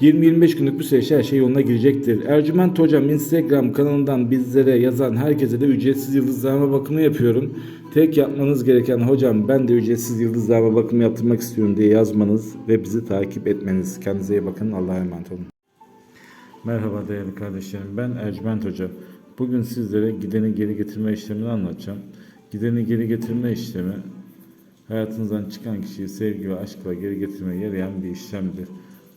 20-25 günlük bir süreç her şey yoluna girecektir. Ercüment Hocam Instagram kanalından bizlere yazan herkese de ücretsiz yıldızlama bakımı yapıyorum. Tek yapmanız gereken hocam ben de ücretsiz yıldızlama bakımı yaptırmak istiyorum diye yazmanız ve bizi takip etmeniz. Kendinize iyi bakın. Allah'a emanet olun. Merhaba değerli kardeşlerim. Ben Ercüment Hoca. Bugün sizlere gideni geri getirme işlemini anlatacağım. Gideni geri getirme işlemi hayatınızdan çıkan kişiyi sevgi ve aşkla geri getirmeye yarayan bir işlemdir.